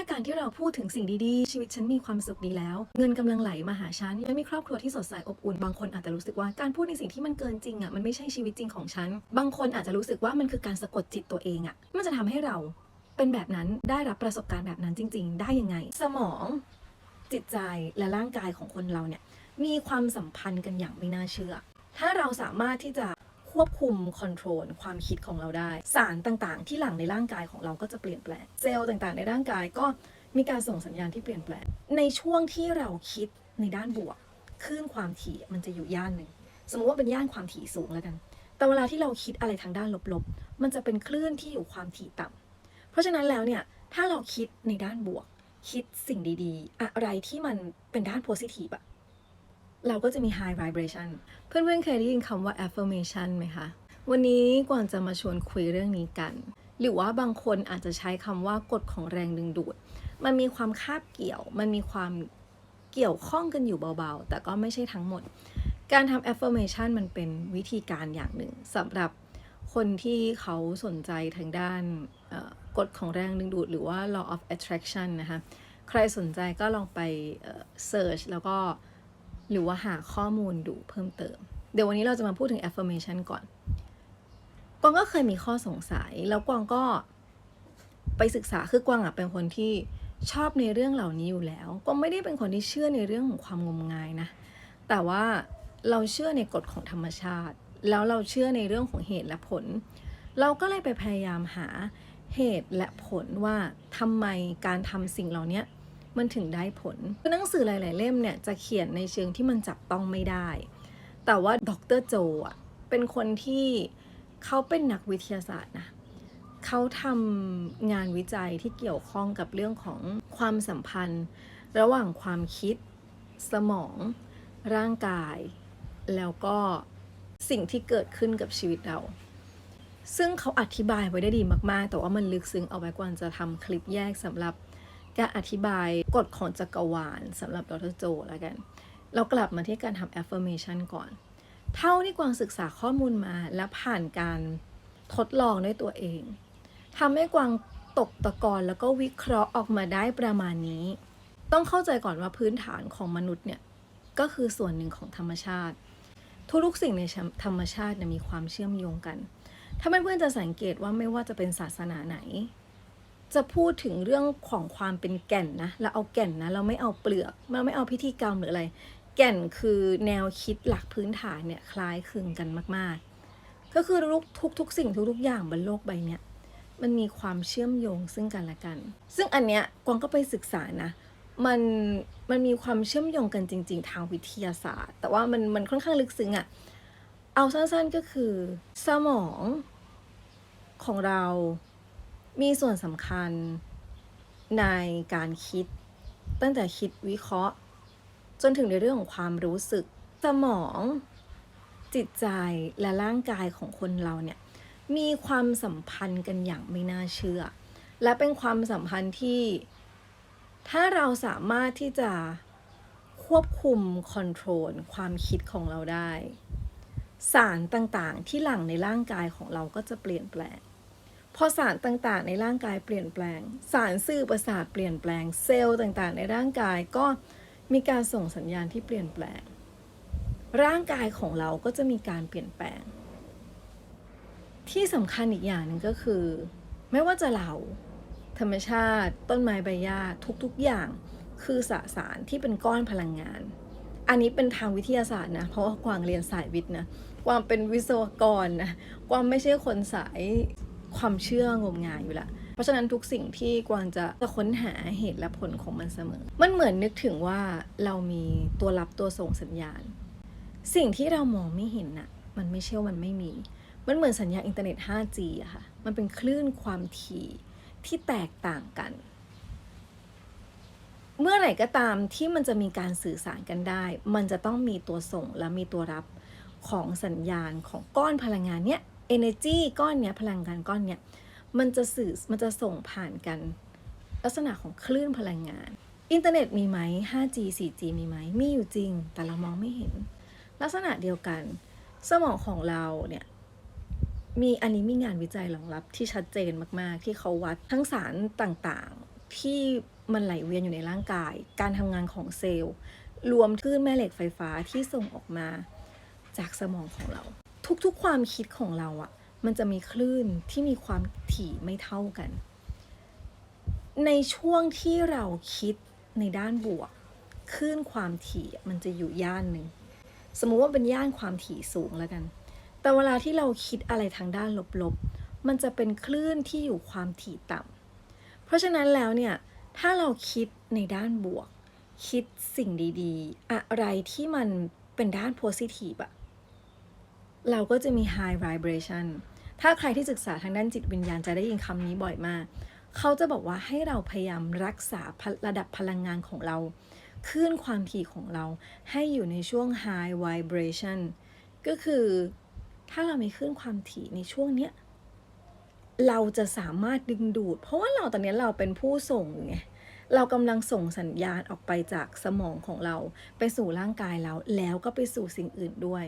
ถ้าการที่เราพูดถึงสิ่งดีๆ ชีวิตฉันมีความสุขดีแล้ว เงินกำลังไหลมาหาฉันยังมีครอบครัวที่สดใสอบอุ่นบางคนอาจจะรู้สึกว่าการพูดในสิ่งที่มันเกินจริงอะมันไม่ใช่ชีวิตจริงของฉัน บางคนอาจจะรู้สึกว่ามันคือการสะกดจิตตัวเองอะมันจะทำให้เราเป็นแบบนั้นได้รับประสบการณ์แบบนั้นจริง ๆ ได้ยังไง สมอง จิตใจและร่างกายของคนเราเนี่ยมีความสัมพันธ์กันอย่างไม่น่าเชื่อ ถ้าเราสามารถที่จะ ควบคุมคอนโทรลความคิดของเราได้ สารต่างๆ ที่หลั่งในร่างกายของเราก็จะเปลี่ยนแปลง เซลล์ต่างๆ ในร่างกายก็มีการส่งสัญญาณที่เปลี่ยนแปลง ในช่วงที่เราคิดในด้านบวกคลื่นความถี่มันจะอยู่ย่านหนึ่ง สมมติว่าเป็นย่านความถี่สูงแล้วกัน แต่เวลาที่เราคิดอะไรทางด้านลบๆ มันจะเป็นคลื่นที่อยู่ความถี่ต่ำเพราะฉะนั้นแล้วเนี่ยถ้าเราคิดในด้านบวก คิดสิ่งดีๆ อะไรที่มันเป็นด้าน positive อะ เราก็จะมี high vibration เพื่อนๆเคยได้ยินคำว่า affirmation ไหมคะ วันนี้กวางจะมาชวนคุยเรื่องนี้กัน หรือว่าบางคนอาจจะใช้คำว่ากฎของแรงดึงดูด มันมีความคาบเกี่ยว มันมีความเกี่ยวข้องกันอยู่เบาๆ แต่ก็ไม่ใช่ทั้งหมด การทำ affirmation มันเป็นวิธีการอย่างหนึ่งสำหรับคนที่เขาสนใจทางด้านกฎของแรงดึงดูด หรือว่า law of attraction นะคะ ใครสนใจก็ลองไป search แล้วก็ หรือว่าหาข้อมูลดูเพิ่มเติม เดี๋ยววันนี้เราจะมาพูดถึง affirmation ก่อนกวางก็เคยมีข้อสงสัย แล้วกวางก็ไปศึกษาคือกวางอะเป็นคนที่ชอบในเรื่องเหล่านี้อยู่แล้วกวางไม่ได้เป็นคนที่เชื่อในเรื่องของความงมงายนะ แต่ว่าเราเชื่อในกฎของธรรมชาติ แล้วเราเชื่อในเรื่องของเหตุและผล เราก็เลยไปพยายามหาเหตุและผลว่าทำไมการทำสิ่งเหล่านี้ มันถึงได้ผลคือหนังสือหลาย ๆ เล่มเนี่ยจะเขียนในเชิงที่มันจับต้องไม่ได้ แต่ว่าดรโจอะเป็นคนที่เขาเป็นนักวิทยาศาสตร์นะเขาทำงานวิจัยที่เกี่ยวข้องกับเรื่องของความสัมพันธ์ ระหว่างความคิด สมอง ร่างกาย แล้วก็สิ่งที่เกิดขึ้นกับชีวิตเรา ซึ่งเขาอธิบายไว้ได้ดีมาก ๆ แต่ว่ามันลึกซึ้งเอาไว้กวางจะทำคลิปแยกสำหรับ การอธิบายกฎของจักรวาลสำหรับดรโจแล้วกัน เรากลับมาที่การทำ affirmation ก่อน เท่าที่กวางศึกษาข้อมูลมาและผ่านการทดลองด้วยตัวเองทำให้กวางตกตะกอนแล้วก็วิเคราะห์ออกมาได้ประมาณนี้ ต้องเข้าใจก่อนว่าพื้นฐานของมนุษย์เนี่ยก็คือส่วนหนึ่งของธรรมชาติ ทุกๆสิ่งในธรรมชาติมีความเชื่อมโยงกัน ถ้าเพื่อนๆจะสังเกตว่าไม่ว่าจะเป็นศาสนาไหน จะพูดถึงเรื่องของความเป็นแก่นนะเราเอาแก่นนะเราไม่เอาเปลือกเราไม่เอาพิธีกรรมหรืออะไร แก่นคือแนวคิดหลักพื้นฐานเนี่ยคล้ายคลึงกันมาก ๆ ก็คือทุกทุกทกสิ่งทุกๆอย่างบนโลกใบเนี้ยมันมีความเชื่อมโยงซึ่งกันและกัน ซึ่งอันเนี้ยกวางก็ไปศึกษานะมันมันมีความเชื่อมโยงกันจริง ๆ ทางวิทยาศาสตร์ แต่ว่ามันมันค่อนข้างลึกซึ้งอะเอาสั้นๆก็คือ สมองของเรา มีส่วนสำคัญในการคิด ตั้งแต่คิดวิเคราะห์ จนถึงในเรื่องของความรู้สึกสมอง จิตใจและร่างกายของคนเราเนี่ยมีความสัมพันธ์กันอย่างไม่น่าเชื่อ และเป็นความสัมพันธ์ที่ ถ้าเราสามารถที่จะควบคุมคอนโทรลความคิดของเราได้ สารต่างๆ ที่หลั่งในร่างกายของเราก็จะเปลี่ยนแปลง พอสารต่างๆ ในร่างกายเปลี่ยนแปลง สารสื่อประสาทเปลี่ยนแปลง เซลล์ต่างๆ ในร่างกายก็มีการส่งสัญญาณที่เปลี่ยนแปลง ร่างกายของเราก็จะมีการเปลี่ยนแปลง ที่สำคัญอีกอย่างหนึ่งก็คือ ไม่ว่าจะเราธรรมชาติ ต้นไม้ใบหญ้าทุกๆอย่างคือสสารที่เป็นก้อนพลังงาน อันนี้เป็นทางวิทยาศาสตร์นะ เพราะว่ากวางเรียนสายวิทย์นะ กวางเป็นวิศวกรนะ กวางไม่ใช่คนสาย ความเชื่องมงายอยู่ละ เพราะฉะนั้นทุกสิ่งที่กวางจะจะค้นหาเหตุและผลของมันเสมอ มันเหมือนนึกถึงว่าเรามีตัวรับตัวส่งสัญญาณ สิ่งที่เรามองไม่เห็นน่ะ มันไม่ใช่ว่ามันไม่มี มันเหมือนสัญญาณอินเทอร์เน็ต 5G อะค่ะ มันเป็นคลื่นความถี่ที่แตกต่างกัน เมื่อไหร่ก็ตามที่มันจะมีการสื่อสารกันได้ มันจะต้องมีตัวส่งและมีตัวรับของสัญญาณของก้อนพลังงานเนี้ย energy ก้อนเนี้ยพลังงานก้อนเนี้ยมันจะสื่อมันจะส่งผ่านกัน ลักษณะของคลื่นพลังงาน อินเทอร์เน็ตมีไหม 5G 4G มีไหมมีอยู่จริง แต่เรามองไม่เห็น ลักษณะเดียวกัน สมองของเราเนี่ยมีอันนี้มีงานวิจัยรองรับที่ชัดเจนมาก ๆ ที่เขาวัดทั้งสารต่างๆ ที่มันไหลเวียนอยู่ในร่างกาย การทำงานของเซลล์ รวมคลื่นแม่เหล็กไฟฟ้าที่ส่งออกมาจากสมองของเรา ทุกๆความคิดของเราอะ่ะมันจะมีคลื่นที่มีความถี่ไม่เท่ากัน ในช่วงที่เราคิดในด้านบวกคลื่นความถี่มันจะอยู่ย่านหนึ่งสมมุติว่าเป็นย่านความถี่สูงแล้วกัน แต่เวลาที่เราคิดอะไรทางด้านลบๆ มันจะเป็นคลื่นที่อยู่ความถี่ต่ำเพราะฉะนั้นแล้วเนี่ย ถ้าเราคิดในด้านบวก คิดสิ่งดีๆ อะไรที่มันเป็นด้าน positive อะ เราก็จะมี high vibration ถ้าใครที่ศึกษาทางด้านจิตวิญญาณจะได้ยินคำนี้บ่อยมาก เขาจะบอกว่าให้เราพยายามรักษาระดับพลังงานของเราคลื่นความถี่ของเราให้อยู่ในช่วง high vibration ก็คือถ้าเรามีคลื่นความถี่ในช่วงเนี้ยเราจะสามารถดึงดูด เพราะว่าเราตอนนี้เราเป็นผู้ส่งไงเรากำลังส่งสัญญาณออกไปจากสมองของเรา ไปสู่ร่างกายเราแล้วก็ไปสู่สิ่งอื่นด้วย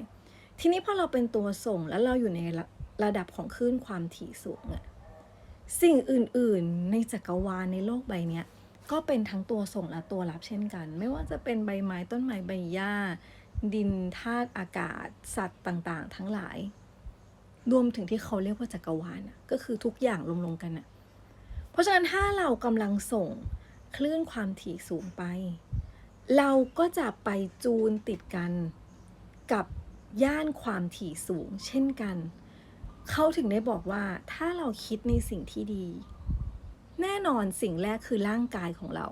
ทีนี้พอเราเป็นตัวส่งแล้วเราอยู่ในระระดับของคลื่นความถี่สูงอะสิ่งอื่นๆในจักรวาลในโลกใบนี้ก็เป็นทั้งตัวส่งและตัวรับเช่นกัน ไม่ว่าจะเป็นใบไม้ต้นไม้ใบหญ้า ดินธาตุอากาศ สัตว์ต่างๆ ทั้งหลาย รวมถึงที่เขาเรียกว่าจักรวาลก็คือทุกอย่างรวมๆกันน่ะเพราะฉะนั้นถ้าเรากำลังส่งคลื่นความถี่สูงไป เราก็จะไปจูนติดกันกับ ย่านความถี่สูง เช่นกัน เขาถึงได้บอกว่าถ้าเราคิดในสิ่งที่ดี แน่นอนสิ่งแรกคือร่างกายของเรา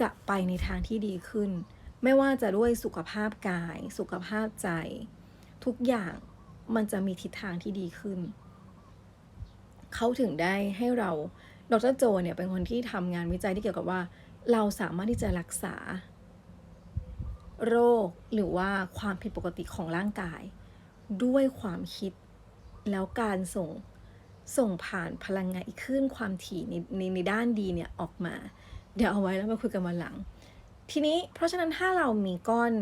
จะไปในทางที่ดีขึ้น ไม่ว่าจะด้วยสุขภาพกาย สุขภาพใจ ทุกอย่างมันจะมีทิศทางที่ดีขึ้น เขาถึงได้ให้เราดรโจเนี่ยเป็นคนที่ทำงานวิจัยที่เกี่ยวกับว่า เราสามารถที่จะรักษา โรคหรือว่าความผิดปกติของร่างกาย ด้วยความคิดแล้วการส่งส่งผ่านพลังงานอีกขึ้นความถี่ในในในด้านดีเนี่ยออกมา เดี๋ยวเอาไว้แล้วมาคุยกันวันหลัง ทีนี้เพราะฉะนั้นถ้าเรามีก้อน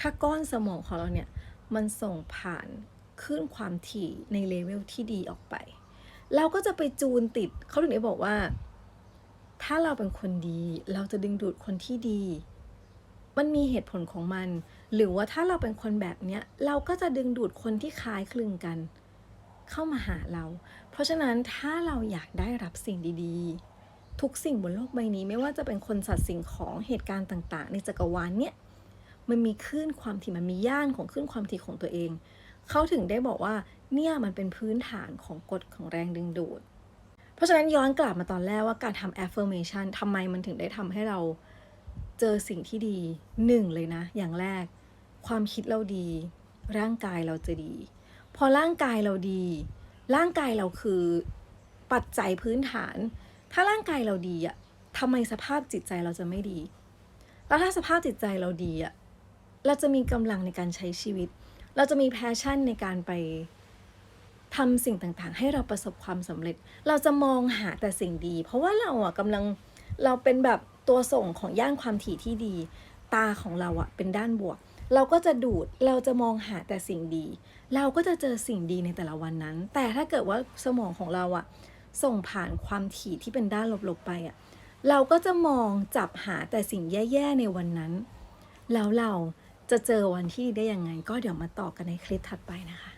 ถ้าก้อนสมองของเราเนี่ยมันส่งผ่านคลื่นความถี่ในเลเวลที่ดีออกไป เราก็จะไปจูนติดเขาถึงได้บอกว่า ถ้าเราเป็นคนดี เราจะดึงดูดคนที่ดี มันมีเหตุผลของมัน หรือว่าถ้าเราเป็นคนแบบเนี้ยเราก็จะดึงดูดคนที่คล้ายคลึงกัน เข้ามาหาเรา เพราะฉะนั้นถ้าเราอยากได้รับสิ่งดีๆ ทุกสิ่งบนโลกใบนี้ไม่ว่าจะเป็นคนสัตว์สิ่งของเหตุการณ์ต่าง ๆ ในจักรวาลเนี้ยมันมีคลื่นความถี่มันมีย่านของคลื่นความถี่ของตัวเอง เขาถึงได้บอกว่าเนี่ยมันเป็นพื้นฐานของกฎของแรงดึงดูด เพราะฉะนั้นย้อนกลับมาตอนแรกว่าการทำ affirmation ทำไมมันถึงได้ทำให้เรา เจอสิ่งที่ดีหนึ่งเลยนะ อย่างแรก ความคิดเราดี ร่างกายเราจะดี พอร่างกายเราดี ร่างกายเราคือปัจจัยพื้นฐาน ถ้าร่างกายเราดีอะทำไมสภาพจิตใจเราจะไม่ดี แล้วถ้าสภาพจิตใจเราดีอะเราจะมีกำลังในการใช้ชีวิต เราจะมีแพชชั่นในการไปทำสิ่งต่างๆ ให้เราประสบความสำเร็จ เราจะมองหาแต่สิ่งดี เพราะว่าเราอะกำลังเราเป็นแบบ ตัวส่งของย่านความถี่ที่ดี ตาของเราอะเป็นด้านบวก เราก็จะดูดเราจะมองหาแต่สิ่งดี เราก็จะเจอสิ่งดีในแต่ละวันนั้น แต่ถ้าเกิดว่าสมองของเราอะส่งผ่านความถี่ที่เป็นด้านลบๆไปอะเราก็จะมองจับหาแต่สิ่งแย่ๆในวันนั้น แล้วเราจะเจอวันที่ได้ยังไง ก็เดี๋ยวมาต่อกันในคลิปถัดไปนะคะ